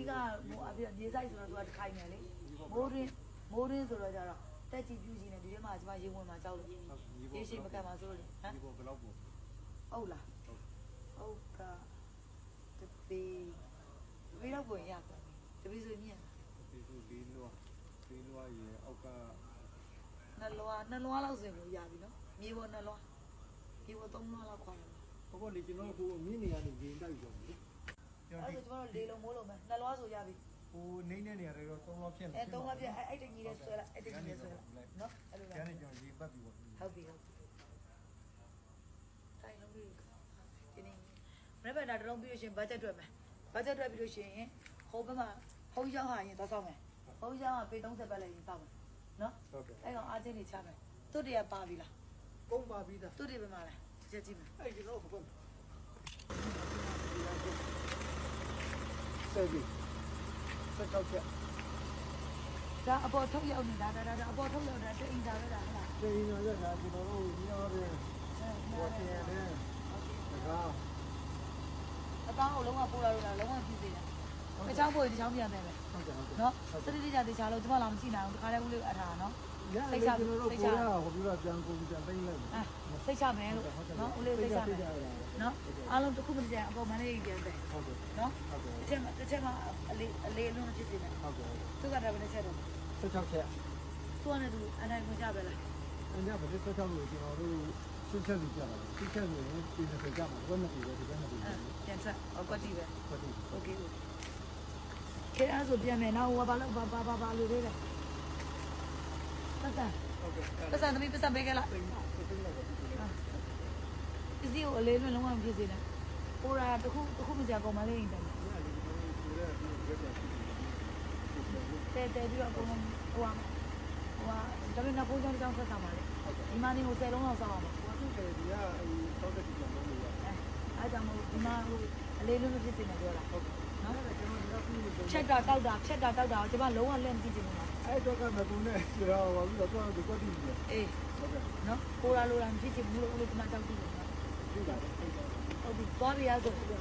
ဓိကဟိုအပြည့်မြေဆိုင်ဆိုတော့သူကတစ်ခိုင်နေလေမိုးရင်းမိုးရင်းဆိုတော့ကြတော့တက်ကြည့်ပြူကြီးနေဒီထဲမှာကျမရေဝင်မှာကြောက်လို့ရေရှိမကတ်မှာဆိုလို့ဟမ်ဒီဘောဘယ်လောက်ပေါ့ဟုတ်လားဟုတ်ကတပေဝေးတော့ကိုရပါတပေဆိုမြင်ဒီလိုလေးလွားလေးလွားရေအောက်ကနှလွားနှလွားလောက်ဆိုရင်ရပြီနော်မြေပေါ်နှလွားမြေပေါ်သုံးလွားလောက်ခေါ်တယ်ဘောဘောလေကျွန်တော်ကိုမြင်းနေရနေရင်တိုက်ကြောလေကျွန် အဲ့ တော်ဒါကျမတို့လေးလုံးမိုးလုံးပဲနှလွားဆိုရပြီဟိုနေနေနေရတော့သုံးလောက်ဖြစ်နေအဲသုံးလွားပြအဲ့အဲ့တကြီးလေးဆွဲလိုက်အဲ့တကြီးလေးဆွဲလိုက်နော်အဲ့လိုကျလားန်နေကျွန်တော်ရေပတ်ပြီးပေါ့ဟုတ်ပြီဟုတ်ပြီတိုင်းလုံးလေးဒီနေ့မနေ့ကတလုံးပြီးလို့ရှိရင်ဘတ်ဂျက်တွက်မယ်ဘတ်ဂျက်တွက်ပြီးလို့ရှိရင်ဟိုဘက်မှာဟိုရောက်ဟာရင်သွားဆောင်မယ်ဟိုရောက်ဟာပေ30ပတ်လည်းရင်ဆောင်မယ်နော်ဟုတ်ကဲ့အဲ့ကောင်အားချင်းနေချမယ်သူ့တည်းကပါပြီလားကုန်ပါပြီးသားသူ့တည်းပဲမလားကြည့်ကြည့်မယ်အဲ့ကျွန်တော်ဘယ် ဆက်ပြီးဆက်တော့ချက်ဒါအပေါ်ထုတ်ရောက်နေတာဒါဒါဒါအပေါ်ထုတ်ရောက်တာတိတ်တာပဲလားဟလားဒီညရတာကျွန်တော်တို့ညောတယ်ဘောတင်ရတယ်ဒါကအကောင်းကိုလုံးဝပို့လာလို့လားလုံးဝပြည့်စေတာအချောင်းပို့ရင်ဒီချောင်းပြန်မယ်ပဲဟုတ်ကဲ့ဟုတ်ကဲ့နော်စတိတိကျတေချာလို့ကျမလာမကြည့်နိုင်ဘူးတခါတည်းဦးလေးအထားနော်ရလေကျွန်တော်တို့ကိုရဟိုပြီးတော့ပြန်ကုန်ပြန်သိမ့်လိုက်အဲ စိတ်ချမယ်လို့နော်ဦးလေးစိတ်ချမယ်နော်အားလုံးတစ်ခုမှကြံအပေါ်မလေးပြန်တယ် ဟုတ်ကဲ့ နော် ဟုတ်ကဲ့ တစ်ချက်မှတစ်ချက်မှအလေးအလေးအလုံးဖြစ်စေတယ် ဟုတ်ကဲ့ သူကလည်းဘယ်နဲ့ချက်တော့ ဆက်ချောက်ချက် သူကလည်းသူအနိုင်ခွင့်ကြပဲလား အင်းကဘယ်ဆက်ချောက်လို့ကျွန်တော်တို့ရှင်းချက်လို့ကြတာရှင်းချက်လို့ဒီနေ့ကြမှာဘယ်နဲ့ဒီလိုဒီနေ့ဒီ အဲ လို ပြန်ချက်ဟောကွက်ကြည့်ပဲ ဟုတ်ကဲ့ โอเคခဲအဲ့ဆိုပြန်မယ်နော်ဟိုဘာလို့ဘာဘာဘာဘာလို့လဲပတ်စံ ဟုတ်ကဲ့ ပတ်စံသမီးပတ်စံပေးခဲ့လား သိသိလိုက်ပါဒီလို ပစ္စည်းကိုအလေးနဲ့လုံးဝမဖြစ်စေနဲ့ဟိုရာတစ်ခုတစ်ခုမကြကောင်မလေးရင်တယ်ဒီလိုဒီလိုဒီလိုဒီလိုတဲတဲပြီးတော့အကုန်လုံးဟိုဟာဟိုဟာဒါပေမဲ့ဘိုးကြောင့်ကြောင့်ဆက်ဆောင်ပါလေဒီမနေကို10လုံးလောက်ဆောက်အောင်ပါဘာလို့လဲဒီကအဲဒီတောက်တဲ့ဒီကောင်လို့ရအဲအားကြောင့်မို့ဒီမှာဟိုအလေးလုံးမဖြစ်စေနဲ့ပြောတာဟုတ်ကဲ့နော်ကျွန်တော်တို့ကပြီးဖြတ်တာတောက်တာဖြတ်တာတောက်တာကိုကျွန်မလုံးဝလက်မကြည့်ချင်ဘူးလားအဲ့တော့ကမကူနဲ့ဒီတော့ဘာလို့တော့တော့ဒီကွက်တီးနေအေးဟုတ်ကဲ့နော်ကိုလာလိုလာမဖြစ်ချင်ဘူးလို့ဦးလေးကျွန်မတောက်ကြည့်တယ်နော်ဒီကနေ့ဒီကနေ့ဟုတ် ပြီသွားပြရဆိုဟုတ်ကဲ့